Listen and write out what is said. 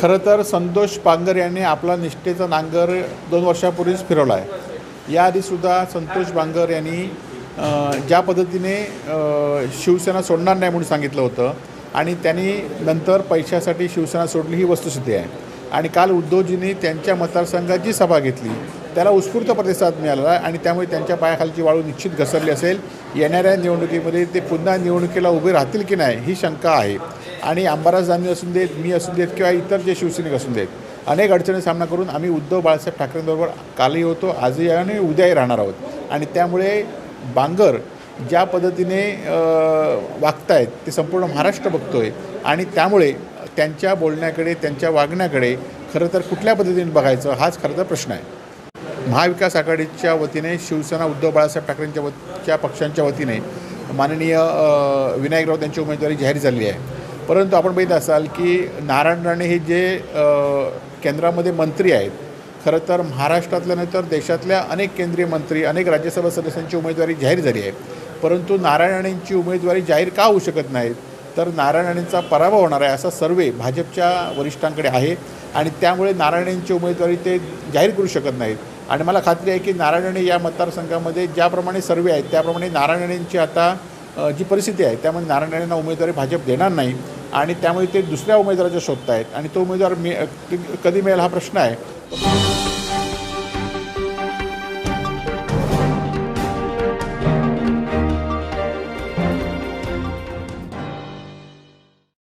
खरं तर संतोष पांगर यांनी आपला निष्ठेचा नांगर दोन वर्षापूर्वीच फिरवला आहे याआधीसुद्धा संतोष बांगर यांनी ज्या पद्धतीने शिवसेना सोडणार नाही म्हणून सांगितलं होतं आणि त्यांनी नंतर पैशासाठी शिवसेना सोडली ही वस्तुस्थिती आहे. आणि काल उद्धवजींनी त्यांच्या मतदारसंघात जी सभा घेतली त्याला उत्स्फूर्त प्रतिसाद मिळाला आणि त्यामुळे त्यांच्या पायाखालची वाळू निश्चित घसरली असेल. येणाऱ्या निवडणुकीमध्ये ते पुन्हा निवडणुकीला उभे राहतील की नाही ही शंका आहे. आणि अंबादास दानवे असून देत मी असून देत किंवा इतर जे शिवसैनिक असून देत अनेक अडचणी सामना करून आम्ही उद्धव बाळासाहेब ठाकरेंबरोबर कालही होतो आजही आणि उद्याही राहणार आहोत. आणि त्यामुळे बांगर ज्या पद्धतीने वागतायत ते संपूर्ण महाराष्ट्र बघतो आहे आणि त्यामुळे त्यांच्या बोलण्याकडे त्यांच्या वागण्याकडे खरं तर कुठल्या पद्धतीने बघायचं हाच खरं तर प्रश्न आहे. महाविकास आघाडीच्या वतीने शिवसेना उद्धव बाळासाहेब ठाकरेंच्या वतच्या पक्षांच्या वतीने माननीय विनायक राऊत यांची उमेदवारी जाहीर झाली आहे. परंतु आपण बघित असाल की नारायण राणे हे जे केंद्रामध्ये मंत्री आहेत खरं तर महाराष्ट्रातल्या नाही तर देशातल्या अनेक केंद्रीय मंत्री अनेक राज्यसभा सदस्यांची उमेदवारी जाहीर झाली आहे. परंतु नारायण राणेंची उमेदवारी जाहीर का होऊ शकत नाहीत? तर नारायण राणेंचा पराभव होणार आहे असा सर्वे भाजपच्या वरिष्ठांकडे आहे आणि त्यामुळे नारायण राणेंची उमेदवारी ते जाहीर करू शकत नाहीत. आणि मला खात्री आहे की नारायण या मतदारसंघामध्ये ज्याप्रमाणे सर्वे आहेत त्याप्रमाणे नारायण आता जी परिस्थिती आहे त्यामुळे नारायण उमेदवारी भाजप देणार नाही आणि त्यामुळे ते दुसऱ्या उमेदवाराच्या शोधत आहेत आणि तो उमेदवार मी कधी मिळेल हा प्रश्न आहे.